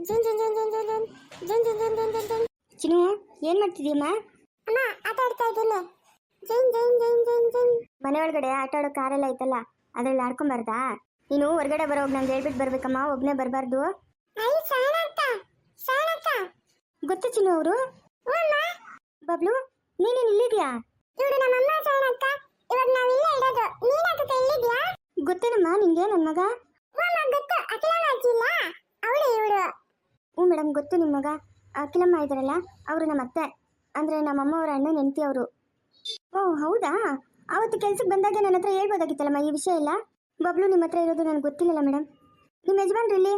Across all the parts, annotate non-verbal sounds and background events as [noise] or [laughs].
June ಜುನ್ ಜನ್ ಜನ್ ಜುನ್ ಜನ್ ಜನ್ ಜುನ್ ಜುನ್ ಜುನ್ ಜುನ್ ಚಿನ್ನು ಏನು ಮಾಡ್ತಿದ್ದೀಯಮ್ಮ ಅಮ್ಮ ಆಟ ಆಡ್ತಾ ಇದ್ದೀನಿ ಜುನ್ ಜುನ್ ಜುನ್ ಜುನ್ ಜುನ್ ಮನೆ ಒಳಗಡೆ ಆಟ ಆಡೋ ಕಾರೆಲ್ಲ ಐತಲ್ಲ ಅದ್ರಲ್ಲಿ ಆಡ್ಕೊಂಬಾರ್ದಾ ನೀನು ಹೊರಗಡೆ ಬರೋ ನಂಗೆ ಹೇಳ್ಬಿಟ್ಟು ಬರ್ಬೇಕಮ್ಮ ಒಬ್ಬನೇ ಬರಬಾರ್ದು ಗೊತ್ತ ಚಿನ್ನು ಅವರು ಬಬ್ಲು ನೀನೇನು ಇಲ್ಲಿದ್ಯಾ ಇಲ್ಲೇ ಗೊತ್ತೇನಮ್ಮ ನಿಂಗೆ ನನ್ನ ಮಗ ಗೊತ್ತು ಅಖಿಲ ಅಜ್ಜಿಲ್ಲ ಅವಳು ಇವಳು ಹ್ಞೂ ಮೇಡಮ್ ಗೊತ್ತು ನಿಮ್ಮ ಮಗ. ಅಖಿಲಮ್ಮ ಇದ್ದಾರಲ್ಲ ಅವರು ನಮ್ಮ ಅತ್ತೆ. ಅಂದರೆ ನಮ್ಮಮ್ಮ ಅವರ ಅಣ್ಣ ನೆಂತಿ ಅವರು. ಓ ಹೌದಾ? ಆವತ್ತು ಕೆಲ್ಸಕ್ಕೆ ಬಂದಾಗ ನನ್ನ ಹತ್ರ ಹೇಳ್ಬೋದಾಗಿತ್ತಲ್ಲಮ್ಮ ಈ ವಿಷಯ ಇಲ್ಲ ಬಬ್ಲು ನಿಮ್ಮ ಹತ್ರ ಇರೋದು ನನಗೆ ಗೊತ್ತಿಲ್ಲಲ್ಲ ಮೇಡಮ್. ನಿಮ್ಮ ಯಜಮಾನ್ರು ಇಲ್ಲಿ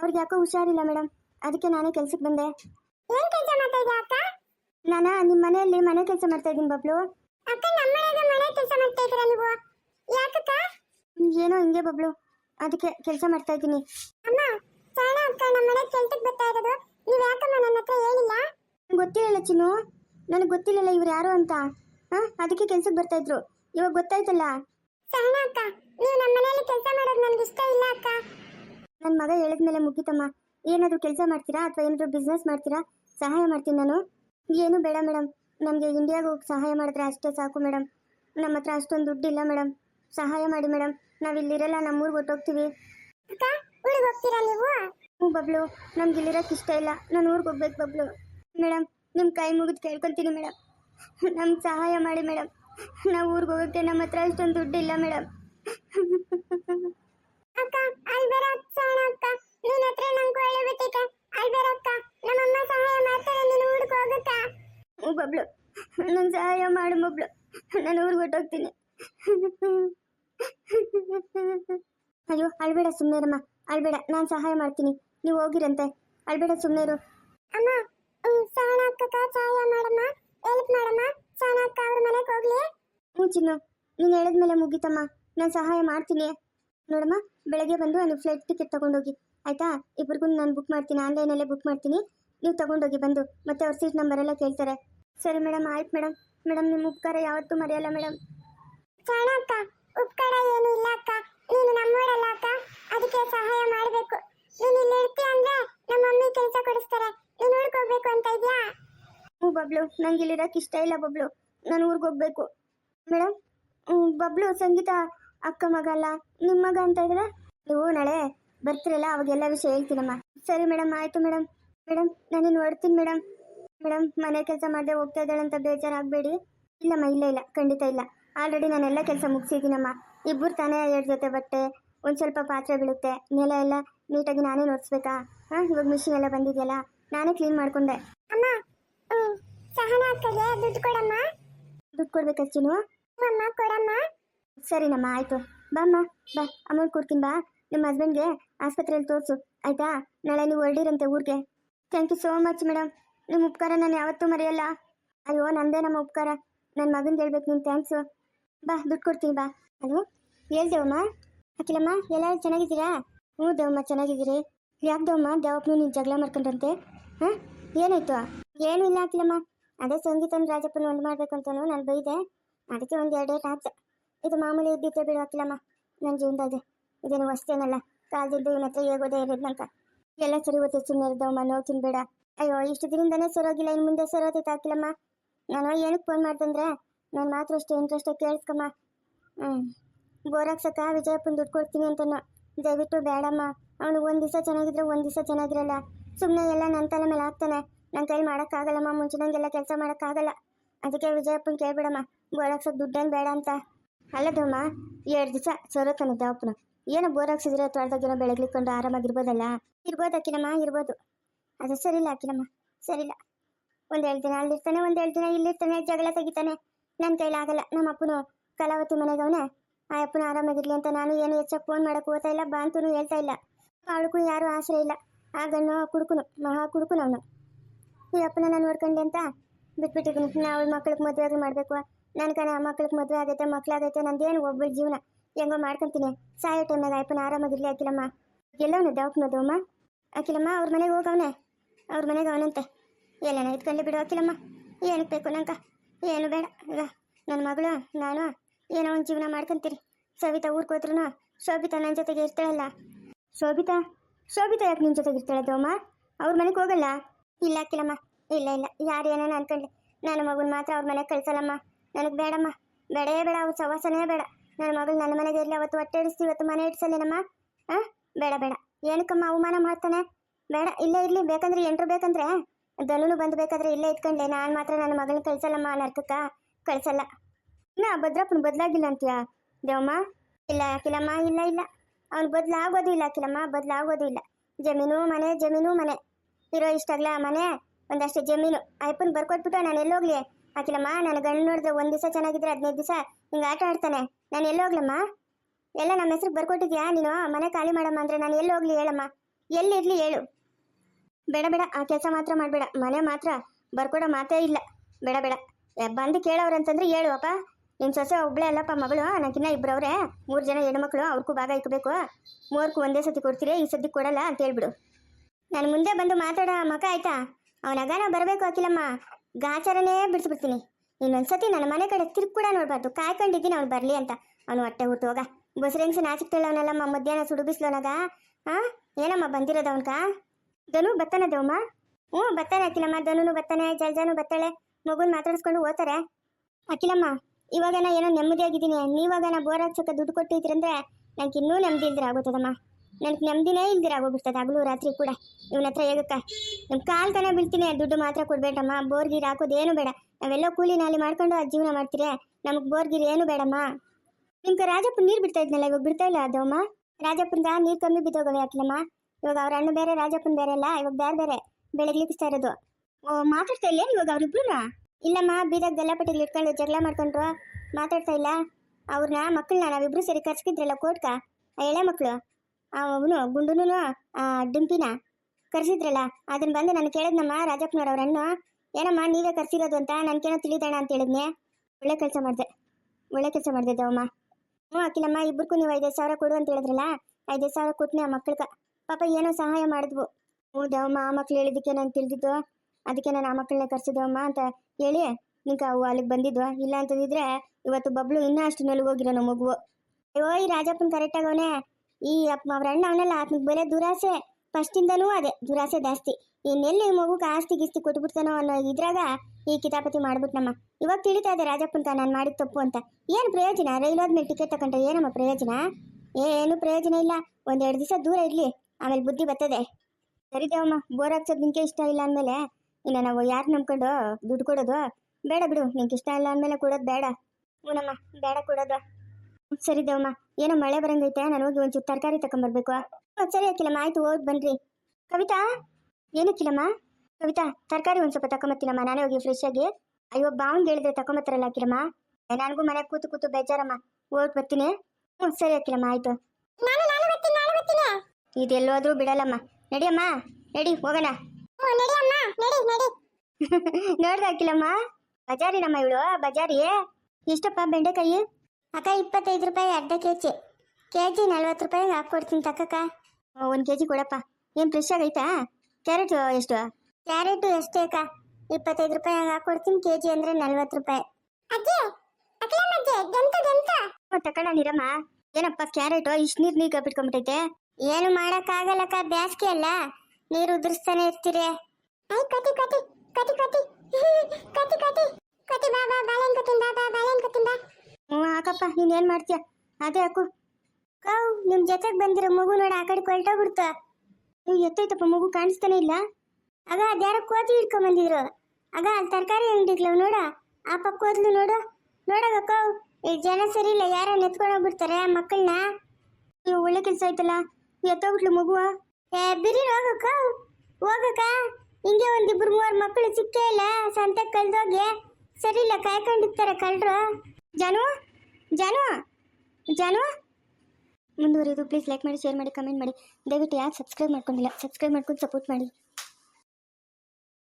ಅವ್ರಿಗೆ ಯಾಕೋ ಹುಷಾರಿಲ್ಲ ಮೇಡಮ್. ಅದಕ್ಕೆ ನಾನೇ ಕೆಲ್ಸಕ್ಕೆ ಬಂದೆ. ಏನ್ ಕೆಲಸ ಮಾಡ್ತಾ ಅಕ್ಕ? ನಾನು ನಿಮ್ಮ ಮನೆಯಲ್ಲಿ ಮನೆ ಕೆಲಸ ಮಾಡ್ತಾ ಇದ್ದೀನಿ ಬಬ್ಲು. ಅಕ್ಕ ನಮ್ಮ ಮನೆಯಾಗ ಮನೆ ಕೆಲಸ ಮಾಡ್ತಾ ಇದ್ದೀರಾ ನೀವು? ಯಾಕಕ್ಕ? ಏನೋ ಹಿಂಗೆ ಬಬ್ಲು. ಅದಕ್ಕೆ ಕೆಲಸ ಮಾಡ್ತಾ ಇದ್ದೀನಿ. ಅಮ್ಮ ಅಕ್ಕ ನಮ್ಮ ಮನೆ ಕೆಲ್ಸಕ್ಕೆ ಬರ್ತಾ ಇರೋದು. ನೀವ್ ಯಾಕಮ್ಮ ನನ್ನ ಹತ್ರ ಹೇಳಿಲ್ಲ? ಗೊತ್ತಿರಲಿಲ್ಲ ಚಿನ್ನು. ನನಗೆ ಗೊತ್ತಿಲ್ಲಲ್ಲ ಇವ್ರು ಯಾರು ಅಂತ. ಹಾಂ? ಅದಕ್ಕೆ ಕೆಲ್ಸಕ್ಕೆ ಬರ್ತಾ ಇದ್ರು. ಇವಾಗ ಗೊತ್ತಾಯ್ತಲ್ಲ? ಸಹನ ಅಕ್ಕ ನೀವು ನಮ್ಮ ಮನೆಯಲ್ಲಿ ಕೆಲಸ ಮಾಡೋದು ನನ್ಗೆ ಇಷ್ಟ ಇಲ್ಲ ಅಕ್ಕ. ನನ್ನ ಮಗ ಹೇಳಿದ್ಮೇಲೆ ಮುಗಿತಮ್ಮ. ಏನಾದರೂ ಕೆಲಸ ಮಾಡ್ತೀರಾ ಅಥವಾ ಏನಾದರೂ ಬಿಸ್ನೆಸ್ ಮಾಡ್ತೀರಾ? ಸಹಾಯ ಮಾಡ್ತೀನಿ ನಾನು. ಏನು ಬೇಡ ಮೇಡಮ್ ನಮಗೆ ಇಂಡಿಯಾಗೆ ಹೋಗಿ ಸಹಾಯ ಮಾಡಿದ್ರೆ ಅಷ್ಟೇ ಸಾಕು ಮೇಡಮ್ ನಮ್ಮ ಹತ್ರ ಅಷ್ಟೊಂದು ದುಡ್ಡಿಲ್ಲ ಮೇಡಮ್ ಸಹಾಯ ಮಾಡಿ ಮೇಡಮ್ ನಾವು ಇಲ್ಲಿರಲ್ಲ ನಮ್ಮೂರಿಗೆ ಹೊಟ್ಟೋಗ್ತೀವಿ ಅಕ್ಕ ಊರಿಗೆ ಹೋಗ್ತೀರಾ ನೀವು? ಹ್ಞೂ ಬಬ್ಲು. ನಮ್ಗೆ ಇಲ್ಲಿರೋಕೆ ಇಷ್ಟ ಇಲ್ಲ. ನಾನು ಊರಿಗೆ ಹೋಗ್ಬೇಕು ಬಬ್ಲು. ಮೇಡಮ್ ನಿಮ್ಮ ಕೈ ಮುಗಿದು ಕೇಳ್ಕೊತೀನಿ ಮೇಡಮ್ ನಮ್ಗೆ ಸಹಾಯ ಮಾಡಿ ಮೇಡಮ್ ನಾವು ಊರಿಗೆ ಹೋಗೋಕ್ಕೆ ನಮ್ಮ ಹತ್ರ ಅಷ್ಟೊಂದು ದುಡ್ಡಿಲ್ಲ ಮೇಡಮ್ ಅಕ್ಕ ಅಲ್ಬರ ಸಾಣ ಅಕ್ಕ. ನಿನ್ನ ಹತ್ರ ನಂಗೆ ಅಲ್ಲಿ ಬೇಡ ಅಕ್ಕ ನಮ್ಮಮ್ಮ ಸಹಾಯ ಮಾಡ್ತಾರೆ ನೀನು ಊರಿಗೆ ಹೋಗಕ್ಕ. ಹ್ಞೂ ಬಬ್ಲು. ನಂಗೆ ಸಹಾಯ ಮಾಡು ಬಬ್ಲು. ನಾನು ಊರಿಗೆ ಹೊಟ್ಟೋಗ್ತೀನಿ ಅಯ್ಯೋ ಅಳ್ಬೇಡ ಸುಮ್ಮನೆ ಅಮ್ಮ ಅಳ್ಬೇಡ ನಾನು ಸಹಾಯ ಮಾಡ್ತೀನಿ. ನೀವು ಹೋಗಿರಂತೆ. ಅಳ್ಬೇಡ ಸುಮ್ಮನೆ ಇರು. ಅಮ್ಮ ಹ್ಮ್, ಸಾಣ ಅಕ್ಕ ಸಹಾಯ ಮಾಡಮ್ಮ ಹೆಲ್ಪ್ ಮಾಡಮ್ಮ ಸಾಣ ಅಕ್ಕ ಅವ್ರ ಮನೆಗೆ ಹೋಗ್ಲಿ. ಹ್ಞೂ ಚಿನ್ನು ನೀನು ಹೇಳಿದ್ಮೇಲೆ ಮುಗೀತಮ್ಮ. ನಾನು ಸಹಾಯ ಮಾಡ್ತೀನಿ. ನೋಡಮ್ಮ ಬೆಳಗ್ಗೆ ಬಂದು ನೀವು ಫ್ಲೈಟ್ ಟಿಕೆಟ್ ತೊಗೊಂಡೋಗಿ. ಆಯಿತಾ? ಇಬ್ಬರಿಗೂ ನಾನು ಬುಕ್ ಮಾಡ್ತೀನಿ ಆನ್ಲೈನಲ್ಲೇ ಬುಕ್ ಮಾಡ್ತೀನಿ. ನೀವು ತೊಗೊಂಡೋಗಿ ಬಂದು ಮತ್ತೆ ಅವ್ರ ಸೀಟ್ ನಂಬರ್ ಎಲ್ಲ ಕೇಳ್ತಾರೆ. ಸರಿ ಮೇಡಮ್ ಆಯ್ತು ಮೇಡಮ್. ಮೇಡಮ್ ನಿಮ್ಮ ಉಪಕಾರ ಯಾವತ್ತೂ ಮರೆಯಲ್ಲ ಮೇಡಮ್ ಸಾಣ ಅಕ್ಕ ಉಪ್ಕಾರ ಏನು ಇಲ್ಲ ಅಕ್ಕ ನೀನು ನಮ್ಮೂರಲ್ಲ ಅಕ್ಕ ಅದಕ್ಕೆ ಸಹಾಯ ಮಾಡಬೇಕು ನೀನು ಇಲ್ಲಿ ಇರ್ತೀಯ ಅಂದ್ರೆ ನಮ್ಮ ಮಮ್ಮಿ ಕೆಲಸ ಕೊಡಿಸ್ತಾರೆ ನೀನು ಊರಿಗೆ ಹೋಗ್ಬೇಕು ಅಂತ ಇದ್ಯಾ ಹ್ಞೂ ಬಬ್ಲು, ನಂಗೆ ಇಲ್ಲಿರೋಕೆ ಇಷ್ಟ ಇಲ್ಲ ಬಬ್ಲು. ನಾನು ಊರಿಗೆ ಹೋಗ್ಬೇಕು. ಮೇಡಮ್ ಬಬ್ಲು, ಸಂಗೀತ ಅಕ್ಕ ಮಗ ಅಲ್ಲ ನಿಮ್ಮ ಮಗ ಅಂತ ಹೇಳಿದ್ರೆ? ನೀವು ನಾಳೆ ಬರ್ತೀರಲ್ಲ, ಅವಾಗೆಲ್ಲ ವಿಷಯ ಹೇಳ್ತೀನಮ್ಮ. ಸರಿ ಮೇಡಮ್ ಆಯಿತು ಮೇಡಮ್ ಮೇಡಮ್ ನಾನು ನೋಡ್ತೀನಿ ಮೇಡಮ್ ಮೇಡಮ್ ಮನೆ ಕೆಲಸ ಮಾಡದೆ ಹೋಗ್ತಾ ಇದ್ದಾಳೆ ಅಂತ ಬೇಜಾರಾಗಬೇಡಿ. ಇಲ್ಲಮ್ಮ, ಇಲ್ಲ ಇಲ್ಲ, ಖಂಡಿತ ಇಲ್ಲ. ಆಲ್ರೆಡಿ ನಾನೆಲ್ಲ ಕೆಲಸ ಮುಗಿಸಿದ್ದೀನಮ್ಮ. ಇಬ್ಬರು ತಾನೇ ಎರಡು ಜೊತೆ ಬಟ್ಟೆ, ಒಂದು ಸ್ವಲ್ಪ ಪಾತ್ರೆ ಬೀಳುತ್ತೆ, ನೆಲ ಎಲ್ಲ ನೀಟಾಗಿ ನಾನೇ ನೋಡಿಸ್ಬೇಕಾ ಹಾಂ, ಇವಾಗ ಮಿಷಿನ್ ಎಲ್ಲ ಬಂದಿದೆಯಲ್ಲ, ನಾನೇ ಕ್ಲೀನ್ ಮಾಡಿಕೊಂಡೆ. ಅಮ್ಮ ಅಕ್ಕಗೆ ದುಡ್ಡು ಕೊಡಮ್ಮ. ದುಡ್ಡು ಕೊಡ್ಬೇಕಷ್ಟೇನು ಅಮ್ಮ, ಕೊಡಮ್ಮ. ಸರಿನಮ್ಮ ಆಯಿತು. ಬಾಮ್ಮ ಬಾ. ಅಮೌಂಟ್ ಕೊಡ್ತೀನಿ ಬಾ. ನಿಮ್ಮ ಹಸ್ಬೆಂಡ್ಗೆ ಆಸ್ಪತ್ರೆಯಲ್ಲಿ ತೋರಿಸು, ಆಯಿತಾ? ನಾಳೆ ನೀವು ಹೊರಡಿರಂತೆ ಊರಿಗೆ. Thank you so much madam ನಿಮ್ಮ ಉಪಕಾರ ನಾನು ಯಾವತ್ತೂ ಮರೆಯಲ್ಲ. ಅಯ್ಯೋ, ನಂದೇ ನಮ್ಮ ಉಪಕಾರ. ನನ್ನ ಮಗನಿಗೆ ಹೇಳ್ಬೇಕು ನೀನು ಥ್ಯಾಂಕ್ಸು ಬಾ, ದುಡ್ಡು ಕೊಡ್ತೀನಿ ಬಾ. ಅದು ಹೇಳ್ದೇವಮ್ಮ ಅಖಿಲಮ್ಮ, ಎಲ್ಲರೂ ಚೆನ್ನಾಗಿದ್ದೀರಾ? ಹ್ಞೂ ದೇವಮ್ಮ, ಚೆನ್ನಾಗಿದ್ದೀರಿ. ಯಾಕೆ ದೇವಮ್ಮ, ದೇವಪ್ಪನು ನೀನು ಜಗಳ ಮಾಡ್ಕೊಂಡ್ರಂತೆ? ಹಾಂ? ಏನಾಯ್ತು? ಏನೂ ಇಲ್ಲ ಅಖಿಲಮ್ಮ. ಅದೇ ಸಂಗೀತನ ರಾಜಪ್ಪನ ಒಂದು ಮಾಡಬೇಕು ಅಂತ ನಾನು ಬೈದೆ. ಅದಕ್ಕೆ ಒಂದು ಎರಡು ಡೇಟ್ ಇದು ಮಾಮೂಲಿ ಇದ್ದಿದ್ದೆ ಬಿಡು ಹಾಕಿಲ್ಲಮ್ಮ ನನ್ನ ಜೀವನದಾಗೆ. ಇದೇನು ಅಷ್ಟೇನಲ್ಲ, ಕಾಲದಿಂದ ಇವನ ಹತ್ರ ಹೇಗೋದೇ ಇರೋದ್ನಂತ ಎಲ್ಲ ಸರಿ ಹೋಗ್ತದೆ ಸುಮ್ಮನೆ ಇರ್ದವಮ್ಮ ನೋಡ್ತೀನಿ ಬೇಡ ಅಯ್ಯೋ, ಇಷ್ಟು ದಿನದಿಂದನೇ ಸರೋಗಿಲ್ಲ ಇನ್ನು ಮುಂದೆ ಸರೋದಿತ್ತು ಹಾಕಿಲ್ಲಮ್ಮ ನಾನು ಏನಕ್ಕೆ ಫೋನ್ ಮಾಡ್ತಂದ್ರೆ ನಾನು ಮಾತ್ರ ಅಷ್ಟೇ ಇಂಟ್ರೆಸ್ಟ್ ಕೇಳಿಸ್ಕಮ್ಮ. ಹ್ಞೂ ಬೋರಾಕ್ಸಕ್ಕ ವಿಜಯಪ್ಪನ ದುಡ್ಡು ಕೊಡ್ತೀನಿ ಅಂತನೋ. ದಯವಿಟ್ಟು ಬೇಡಮ್ಮ, ಅವನು ಒಂದು ದಿವಸ ಚೆನ್ನಾಗಿದ್ರೆ ಒಂದು ದಿವಸ ಚೆನ್ನಾಗಿರಲ್ಲ. ಸುಮ್ಮನೆ ಎಲ್ಲ ನನ್ನ ತಲೆ ಮೇಲೆ ಹಾಕ್ತಾನೆ. ನನ್ನ ಕೈಲಿ ಮಾಡೋಕ್ಕಾಗಲ್ಲಮ್ಮ, ಮುಂಚಿನಂಗೆಲ್ಲ ಕೆಲಸ ಮಾಡೋಕ್ಕಾಗಲ್ಲ. ಅದಕ್ಕೆ ವಿಜಯಪ್ಪನ ಕೇಳ್ಬಿಡಮ್ಮ ಬೋರಾಕ್ಸಕ್ಕೆ ದುಡ್ಡೇನು ಬೇಡ ಅಂತ. ಅಲ್ಲದಮ್ಮ ಎರಡು ದಿವಸ ಸೊರತಾನೆ ದೇವಪ್ಪನ ಏನೋ ಬೋರ್ ಹಾಕ್ಸಿದ್ರೆ ತೊಳ್ದಾಗೇನೋ ಬೆಳಗ್ಲಿಕ್ಕೊಂಡು ಆರಾಮಾಗಿರ್ಬೋದಲ್ಲ? ಇರ್ಬೋದು ಅಕ್ಕಿನಮ್ಮ, ಇರ್ಬೋದು. ಅದು ಸರಿಲ್ಲ ಅಕ್ಕಿನಮ್ಮ, ಸರಿಲ್ಲ. ಒಂದೆರಡು ದಿನ ಅಲ್ಲಿರ್ತಾನೆ, ಒಂದೆರಡು ದಿನ ಇಲ್ಲಿರ್ತಾನೆ, ಜಗಳ ತೆಗಿತಾನೆ. ನನ್ನ ಆಗಲ್ಲ. ನಮ್ಮ ಅಪ್ಪನು ಕಲಾವತಿ ಮನೆಗವನೆ. ಆ ಅಪ್ಪನ ಆರಾಮಾಗಿರ್ಲಿ ಅಂತ ನಾನು ಏನು ಹೆಚ್ಚಾಗಿ ಫೋನ್ ಮಾಡಕ್ಕೆ ಹೋಗ್ತಾ ಇಲ್ಲ, ಬಾ ಅಂತೂ ಹೇಳ್ತಾ ಇಲ್ಲ. ಅವಳಕ್ಕೂ ಯಾರೂ ಆಸರೆ ಇಲ್ಲ. ಆ ಗಣ್ಣು ಕುಡುಕುನು, ಮಹಾ ಕುಡುಕುನು ಅವನು ಈ ಅಪ್ಪನ ನೋಡ್ಕೊಂಡೆ ಅಂತ ಬಿಟ್ಬಿಟ್ಟಿದ್ದೀನಿ. ನಾವು ಮಕ್ಳಿಗೆ ಮದುವೆ ಆಗಿ ಮಾಡಬೇಕು. ನನ್ನ ಕಣ ಮಕ್ಳಿಗೆ ಮದುವೆ ಆಗೈತೆ, ಮಕ್ಳಾಗೈತೆ, ನಂದೇನು ಒಬ್ಬಳ ಜೀವನ. ಹೆಂಗೋ ಮಾಡ್ಕೊಂತೀನಿ. ಸಾಯೋ ಟೈಮ್ನಾಗ ಅಪ್ಪನ ಆರಾಮಾಗಿರ್ಲಿ ಅಕ್ಕಿಲಮ್ಮ ಎಲ್ಲವನು ದವಾಖನದವಮ್ಮ ಅಕ್ಕಿಲಮ್ಮ ಅವ್ರ ಮನೆಗೆ ಹೋಗವನೆ ಅವ್ರ ಮನೆಗೆ ಅವನಂತೆ. ಎಲ್ಲನ ಇಟ್ಕೊಂಡು ಬಿಡು ಅಕ್ಕಿಲಮ್ಮ ಏನಕ್ಕೆ ಬೇಕು ನಂಕ ಏನು ಬೇಡ. ಈಗ ನನ್ನ ಮಗಳು, ನಾನು, ಏನೋ ಒಂದು ಜೀವನ ಮಾಡ್ಕೊಂತೀರಿ. ಸವಿತಾ ಊರಿಗೆ ಹೋದ್ರೂ ಶೋಭಿತಾ ನನ್ನ ಜೊತೆಗೆ ಇರ್ತಾಳಲ್ಲ. ಶೋಭಿತಾ? ಶೋಭಿತಾ ಯಾಕೆ ನಿನ್ನ ಜೊತೆಗೆ ಇರ್ತಾಳೆ ದೋಮ್ಮ ಅವ್ರ ಮನೆಗೆ ಹೋಗಲ್ಲ? ಇಲ್ಲ ಅಕ್ಕಿಲಮ್ಮ ಇಲ್ಲ ಇಲ್ಲ, ಯಾರು ಏನೇನು ಅನ್ಕೊಂಡ್ಲಿ. ನನ್ನ ಮಗನ ಮಾತ್ರ ಅವ್ರ ಮನೆಗೆ ಕಳ್ಸಲ್ಲಮ್ಮ. ನನಗೆ ಬೇಡಮ್ಮ. ಬೇಡೇ ಬೇಡ, ಅವ್ರ ಸವಾಸನೇ ಬೇಡ. ನನ್ನ ಮಗಳು ನನ್ನ ಮನೆಗೆ ಇರಲಿ ಅವತ್ತು ಹೊಟ್ಟೆ ಇಡಿಸ್ತೀವಿ ಇವತ್ತು ಮನೆ ಇಡ್ಸಲ್ಲೇನಮ್ಮ ಹಾಂ ಬೇಡ ಬೇಡ. ಏನಕ್ಕಮ್ಮ ಅವಮಾನ ಮಾಡ್ತಾನೆ? ಬೇಡ, ಇಲ್ಲೇ ಇರಲಿ. ಬೇಕಂದ್ರೆ ಎಂಟ್ರು ಬೇಕಂದ್ರೆ. ಧನುನು ಬಂದು ಬೇಕಾದ್ರೆ ಇಲ್ಲೇ ಇಟ್ಕೊಂಡೆ ನಾನು ಮಾತ್ರ ನನ್ನ ಮಗಳನ್ನ ಕಳ್ಸಲ್ಲಮ್ಮ ನರ್ಕಕ್ಕ ಕಳ್ಸಲ್ಲ. ನಾ ಭದ್ರಪ್ಪನ ಬದಲಾಗಿಲ್ಲ ಅಂತೀಯಾ? ದೇವಮ್ಮ? ಇಲ್ಲ, ಅಖಿಲಮ್ಮ, ಇಲ್ಲ ಇಲ್ಲ. ಅವ್ನು ಬದಲಾಗೋದು ಇಲ್ಲ ಬದಲಾಗೋದಿಲ್ಲ ಬದಲಾಗೋದು ಇಲ್ಲ. ಜಮೀನು ಮನೆ ಜಮೀನು ಮನೆ. ಇರೋ ಇಷ್ಟಾಗ್ಲ ಮನೆ? ಒಂದಷ್ಟು ಜಮೀನು ಅಯ್ಯಪ್ಪನ್ ಬರ್ಕೊಟ್ಬಿಟ್ಟು ನಾನು ಎಲ್ಲೋಗ್ಲಿ. ಆಕಿಲಮ್ಮ ನನ್ನ ಗಂಡು ನೋಡಿದ್ರೆ ಒಂದು ದಿವಸ ಚೆನ್ನಾಗಿದ್ರೆ ಹದಿನೈದು ದಿವಸ ಹಿಂಗೆ ಆಟ ಆಡ್ತಾನೆ. ನಾನು ಎಲ್ಲೋಗ್ಲಮ್ಮ? ಎಲ್ಲ ನಮ್ಮ ಹೆಸ್ರಿಗೆ ಬರ್ಕೊಟ್ಟಿದ್ಯಾ ನೀನು? ಮನೆ ಖಾಲಿ ಮಾಡಮ್ಮ ಅಂದ್ರೆ ನಾನು ಎಲ್ಲಿ ಹೋಗ್ಲಿ ಹೇಳಮ್ಮ. ಎಲ್ಲಿರ್ಲಿ ಹೇಳು. ಬೇಡ ಬೇಡ, ಆ ಕೆಲಸ ಮಾತ್ರ ಮಾಡಬೇಡ. ಮನೆ ಮಾತ್ರ ಬರ್ಕೊಡೋ ಮಾತೇ ಇಲ್ಲ. ಬೇಡ ಬೇಡ. ಬಂದು ಬಂದು ಕೇಳೋರಂತಂದ್ರೆ ಹೇಳು ಅಪ್ಪ. ನಿನ್ನ ಸೊಸೆ ಒಬ್ಳೆ ಅಲ್ಲಪ್ಪ ಮಗಳು. ನನಗಿನ್ನ ಇಬ್ಬರವ್ರೆ ಮೂರು ಜನ ಹೆಣ್ಮಕ್ಳು, ಅವ್ರಿಗೂ ಭಾಗ ಇಕ್ಕಬೇಕು ಮೂರ್ಕು ಒಂದೇ ಸತಿ ಕೊಡ್ತೀರಿ, ಈ ಸತಿ ಕೊಡಲ್ಲ ಅಂತ ಹೇಳ್ಬಿಡು. ನಾನು ಮುಂದೆ ಬಂದು ಮಾತಾಡೋ ಮಕ ಆಯ್ತಾ? ಅವನ ನಾವು ಬರಬೇಕು ಅಖಿಲಮ್ಮ. ಗಾಚಾರನೇ ಬಿಡಿಸ್ಬಿಡ್ತೀನಿ. ಇನ್ನೊಂದ್ಸತಿ ನನ್ನ ಮನೆ ಕಡೆ ತಿರ್ಗಿ ಕೂಡ ನೋಡ್ಬಾರ್ದು. ಕಾಯ್ಕೊಂಡಿದ್ದೀನಿ ಅವ್ನು ಬರಲಿ ಅಂತ. ಅವನು ಹೊಟ್ಟೆ ಹುಟ್ಟು ಹೋಗ. ಬಸರೆಂಗ್ಸಿ ನಾಚಿಕ್ತೇಳವನಲ್ಲಮ್ಮ ಮಧ್ಯಾಹ್ನ ಸುಡು ಬಿಸ್ಲೋನಾಗ ಹಾಂ ಏನಮ್ಮ ಬಂದಿರೋದು ಅವನ್ಕ? ಧನು ಬತ್ತಾನ ದೇವಮ್ಮ? ಹ್ಞೂ ಬತ್ತಾನೆ ಅಖಿಲಮ್ಮ. ಧನುನು ಬತ್ತಾನೆ, ಜಲ್ಜಾನು ಬತ್ತಾಳೆ. ಮಗುನ ಮಾತಾಡಿಸ್ಕೊಂಡು ಓದ್ತಾರೆ. ಅಖಿಲಮ್ಮ ಇವಾಗ ಏನೋ ನೆಮ್ಮದಿಯಾಗಿದ್ದೀನಿ. ನೀವಾಗ ನಾ ಬೋರ್ ಹಾಕ್ಸೋಕೆ ದುಡ್ಡು ಕೊಟ್ಟಿದ್ರಂದ್ರೆ ನನಗೆ ಇನ್ನೂ ನೆಮ್ಮದಿ ಇಲ್ದಿರ ಆಗೋತದಮ್ಮ ನನಗೆ ನೆಮ್ಮದಿನೇ ಇಲ್ದಿರ ಆಗೋಗ್ಬಿಡ್ತದೆ, ಹಗಲು ರಾತ್ರಿ ಕೂಡ. ಇವನ ಹತ್ರ ಹೇಗಕ್ಕ? ನಮ್ಮ ಕಾಲು ತಾನೇ ಬೀಳ್ತೀನಿ, ದುಡ್ಡು ಮಾತ್ರ ಕೊಡ್ಬೇಡಮ್ಮ ಹಾಕೋದು ಹಾಕೋದೇನು ಬೇಡ. ನಾವೆಲ್ಲೋ ಕೂಲಿ ನಾಲಿ ಮಾಡ್ಕೊಂಡು ಅದು ಜೀವನ ಮಾಡ್ತೀರಿ, ನಮಗೆ ಬೋರ್ಗಿರ್ ಏನು ಬೇಡಮ್ಮ. ನಿಮ್ಗೆ ರಾಜಪ್ಪ ನೀರು ಬಿಡ್ತಾ ಇದ್ನಲ್ಲ, ಇವಾಗ ಬಿಡ್ತಾ ಇಲ್ಲ ಅದಮ್ಮ ರಾಜಪ್ಪನ್ಗ ನೀರು ಕಮ್ಮಿ ಬಿದ್ದೋಗವೆ ಯಾಕಲಮ್ಮ ಇವಾಗ ಅವ್ರ ಅಣ್ಣ ಬೇರೆ, ರಾಜಪ್ಪನ ಬೇರೆ ಅಲ್ಲ, ಇವಾಗ ಬೇರೆ? ಬೇರೆ ಬೆಳಗ್ಲಿಕ್ಕಿಸ್ತಾ ಇರೋದು. ಓ, ಮಾತಾಡ್ತಾ ಇಲ್ಲ ಇವಾಗ ಅವ್ರಿಬ್ರು ಇಲ್ಲಮ್ಮ ಬೀದಾಗ ಗಲ್ಲಾಪಟ್ಟಿಗೆ ಇಟ್ಕೊಂಡು ಜಗಳ ಮಾಡ್ಕೊಂಡ್ರು. ಮಾತಾಡ್ತಾ ಇಲ್ಲ. ಅವ್ರನ್ನ ಮಕ್ಕಳನ್ನ ನಾವಿಬ್ರು ಸರಿ ಕರ್ಸ್ಕಿದ್ರಲ್ಲ ಕೋಟ್ಕ ಆ ಎಳೆ ಮಕ್ಕಳು ಅವನು ಗುಂಡುನು, ಆ, ಡಿಂಪಿನ? ಕರೆಸಿದ್ರಲ್ಲ? ಅದನ್ನ ಬಂದು ನಾನು ಕೇಳಿದ್ನಮ್ಮ ರಾಜಪ್ಪನವ್ರವ್ರನ್ನು ಏನಮ್ಮ, ನೀವೇ ಕರ್ಸಿರೋದು ಅಂತ? ನನ್ಗೇನೋ ತಿಳಿದಣ ಅಂತ ಹೇಳಿದ್ನೆ. ಒಳ್ಳೆ ಕೆಲಸ ಮಾಡಿದೆ. ಒಳ್ಳೆ ಕೆಲಸ ಮಾಡಿದೆ ದೇವಮ್ಮ. ಹ್ಞೂ ಅಕ್ಕಿಲಮ್ಮ ಇಬ್ಬರಿಗೂ ನೀವು ಐದೈದು ಸಾವಿರ ಕೊಡು ಅಂತ ಹೇಳಿದ್ರಲ್ಲ? ಐದೈದು ಸಾವಿರ ಕೊಟ್ಟನೆ ಆ ಮಕ್ಕಳಿಗೆ. ಪಾಪ ಏನೋ ಸಹಾಯ ಮಾಡಿದ್ವು. ಹ್ಞೂ ದೇವಮ್ಮ, ಆ ಮಕ್ಳು ಹೇಳಿದ್ದಕ್ಕೆ ನಾನು ತಿಳಿದಿದ್ದು. ಅದಕ್ಕೆ ನಾನು ಆ ಮಕ್ಕಳನ್ನ ಕರ್ಸಿದ್ದವಮ್ಮ ಅಂತ ಹೇಳಿ ನಿಂಕ ಅವು ಅಲ್ಲಿಗೆ ಬಂದಿದ್ವು ಇಲ್ಲ ಅಂತಂದಿದ್ರೆ ಇವತ್ತು ಬಬ್ಲು ಇನ್ನೂ ಅಷ್ಟು ನೆಲುಗ್ ಹೋಗಿರೋ ನಮ್ಮ ಮಗುವು. ಅಯ್ಯೋ, ಈ ರಾಜಪ್ಪನ ಕರೆಕ್ಟಾಗವನೇ ಈ ಅಪ್ಪ ಅವ್ರ ಅಣ್ಣ ಅವನಲ್ಲ ಆತನಿಗೆ ಬರೀ ದುರಾಸೆ. ಫಸ್ಟಿಂದನೂ ಅದೇ, ದುರಾಸೆ ಜಾಸ್ತಿ. ಇನ್ನೆಲ್ಲಿ ಈ ಮಗುಗೆ ಆಸ್ತಿ ಗಿಸ್ತಿ ಕೊಟ್ಬಿಡ್ತಾನೋ ಅನ್ನೋ ಇದ್ರಾಗ ಈ ಕಿತಾಪತಿ ಮಾಡ್ಬಿಟ್ನಮ್ಮ. ಇವಾಗ ತಿಳಿತಾ ಇದೆ ರಾಜಪ್ಪಂತ ನಾನು ಮಾಡಿದ ತಪ್ಪು ಅಂತ. ಏನು ಪ್ರಯೋಜನ? ರೈಲ್ ಹೋದ್ಮೇಲೆ ಟಿಕೆಟ್ ತಗೊಂಡ್ರೆ ಏನಮ್ಮ ಪ್ರಯೋಜನ? ಏನು ಪ್ರಯೋಜನ ಇಲ್ಲ. ಒಂದೆರಡು ದಿವಸ ದೂರ ಇರಲಿ. ಆಮೇಲೆ ಬುದ್ಧಿ ಬರ್ತದೆ. ಸರಿ ದೇವಮ್ಮ, ಬೋರ್ ಹಾಕ್ಸೋದು ನಿಂಗೆ ಇಷ್ಟ ಇಲ್ಲ ಅಂದಮೇಲೆ? ಇನ್ನು ನಾವು ಯಾರು ನಂಬ್ಕೊಂಡು? ದುಡ್ಡು ಕೊಡೋದು? ಬೇಡ ಬಿಡು ನಿಂಗೆ ಇಷ್ಟ ಇಲ್ಲ ಅಂದಮೇಲೆ ಕೊಡೋದು ಬೇಡ. ಹ್ಞೂನಮ್ಮ ಬೇಡ ಕೊಡೋದು. ಸರಿ ದೇವಮ್ಮ. ಏನೋ ಮಳೆ ಬರಂಗೈತೆ ನಾನು ಹೋಗಿ ಒಂಚೂರು ತರಕಾರಿ ತಗೊಂಬರ್ಬೇಕು ಹ್ಮ್, ಸರಿ ಅಕ್ಕಿಲಮ್ಮ ಆಯ್ತು ಹೋಗಿ ಬನ್ರಿ. ಕವಿತಾ? ಏನಕ್ಕಿಲ್ಲಮ್ಮ ಕವಿತಾ ತರಕಾರಿ ಒಂದ್ ಸ್ವಲ್ಪ ತಗೊಂಬತ್ತೀನಮ್ಮ ನಾನೇ ಹೋಗಿ ಫ್ರೆಶ್ ಆಗಿ. ಅಯ್ಯೋ ಬಾವಂಗೆ ಹೇಳಿದ್ರೆ ತಗೊಂಬತ್ತಾರಲ್ಲ ಅಕ್ಕಿಲಮ್ಮ ನನಗೂ ಮನೆ ಕೂತು ಕೂತು ಬೇಜಾರಮ್ಮ. ಹೋಗಿ ಬರ್ತೀನಿ. ಹ್ಞೂ ಸರಿ ಅಕ್ಕಿಲಮ್ಮ ಆಯ್ತು. ಇದೆಲ್ಲೋದ್ರೂ ಬಿಡಲ್ಲಮ್ಮ. ನಡಿಯಮ್ಮ ನಡಿ ಹೋಗೋಣ. [laughs] ನೋಡ್ದ ಅಕ್ಕಿಲಮ್ಮ ಬಜಾರಿನಮ್ಮ ಇವಳು ಬಜಾರಿ ಎಷ್ಟಪ್ಪ ಬೆಂಡೆಕಾಯಿ? ಅಕ್ಕ ಇಪ್ಪತ್ತೈದು ರೂಪಾಯಿ ಅರ್ಧ ಕೆ ಜಿ ಕೆ ಜಿ ನಲ್ವತ್ತು ರೂಪಾಯಿಗೆ ಹಾಕ್ಕೊಡ್ತೀನಿ ತಕ್ಕಕ್ಕ ಒಂದು ಕೆ ಜಿ ಕೊಡಪ್ಪ. ಏನು ಫ್ರೆಶ್ ಆಗೈತಾ? ಕ್ಯಾರೆಟ್ ಎಷ್ಟು? ಕ್ಯಾರೆಟು ಎಷ್ಟೇ ಅಕ್ಕ? ಇಪ್ಪತ್ತೈದು ರೂಪಾಯಿ ಹಾಕ್ಕೊಡ್ತೀನಿ ಕೆ ಜಿ ಅಂದರೆ ನಲ್ವತ್ತು ರೂಪಾಯಿ. ಅಜ್ಜಿ ತಕೊಳ್ಳ ನೀರಮ್ಮ. ಏನಪ್ಪ ಕ್ಯಾರೆಟು ಇಷ್ಟು ನೀರು ನೀರು ಬಿಟ್ಕೊಂಡ್ಬಿಟ್ಟೈತೆ ಏನು ಮಾಡೋಕ್ಕಾಗಲ್ಲಕ್ಕ ಬ್ಯಾಸ್ಗೆ ಅಲ್ಲ. ನೀರು ಉದುರಿಸ್ತಾನೆ ಇರ್ತೀರಿ. ಐ ಕತಿ ಕತಿ ಕತಿ ಕತಿ ಕತಿ ಕತಿ ಕತಿ ಬಾ ಬಾ ಬಾಳೆನ್ ಕತಿನ್ ಬಾ ಬಾ ಬಾಳೆನ್ ಕತಿನ್ ಬಾ. ಹ್ಞೂ ಹಾಕಪ್ಪ ನೀನೇನು ಮಾಡ್ತೀಯ? ಅದೇ ಹಾಕು. ಕೌ, ನಿಮ್ ಜೊತೆಗೆ ಬಂದಿರೋ ಮಗು ನೋಡಿ ಆ ಕಡೆ ಕೊಲ್ಟೋಗ್ಬಿಡ್ತ. ನೀವು ಎತ್ತೈತಪ್ಪ ಮಗು ಕಾಣಿಸ್ತಾನೆ ಇಲ್ಲ. ಆಗ ಅದ್ಯಾರ ಕೋತಿ ಹಿಡ್ಕೊಂಡ್ ಬಂದಿದ್ರು. ಆಗ ಅಲ್ಲಿ ತರಕಾರಿ ಅಂಗಡಿಗ್ಲವ್ ನೋಡ. ಆ ಪಕ್ಕ ಹೋದ್ಲು ನೋಡು. ನೋಡಗ ಕೌ, ಈ ಜನ ಸರಿ ಇಲ್ಲ, ಯಾರ ನೆತ್ಕೊಂಡು ಹೋಗ್ಬಿಡ್ತಾರೆ ಮಕ್ಕಳನ್ನ ನೀವು ಒಳ್ಳೆ ಕೆಲಸ ಆಯ್ತಲ್ಲ. ಎತ್ತೋಗ್ಬಿಟ್ಲು ಮಗು. ಏ ಬಿರಿ ಹೋಗಕ್ಕ ಹೋಗಕ್ಕ. ಹಿಂಗೆ ಒಂದಿಬ್ರು ಮೂವರು ಮಕ್ಕಳು ಸಿಕ್ಕೇ ಇಲ್ಲ ಸಂತೆ ಕಳ್ದೋಗಿ. ಸರಿ ಇಲ್ಲ, ಕಾಯ್ಕೊಂಡಿರ್ತಾರೆ ಕಳ್ರು. ಜಾನು ಜಾನು ಜಾನು ಮುಂದುವರಿದು ಪ್ಲೀಸ್ ಲೈಕ್ ಮಾಡಿ ಶೇರ್ ಮಾಡಿ ಕಮೆಂಟ್ ಮಾಡಿ. ದಯವಿಟ್ಟು ಯಾರು ಸಬ್ಸ್ಕ್ರೈಬ್ ಮಾಡ್ಕೊಂಡಿಲ್ಲ ಸಬ್ಸ್ಕ್ರೈಬ್ ಮಾಡ್ಕೊಂಡು ಸಪೋರ್ಟ್ ಮಾಡಿ.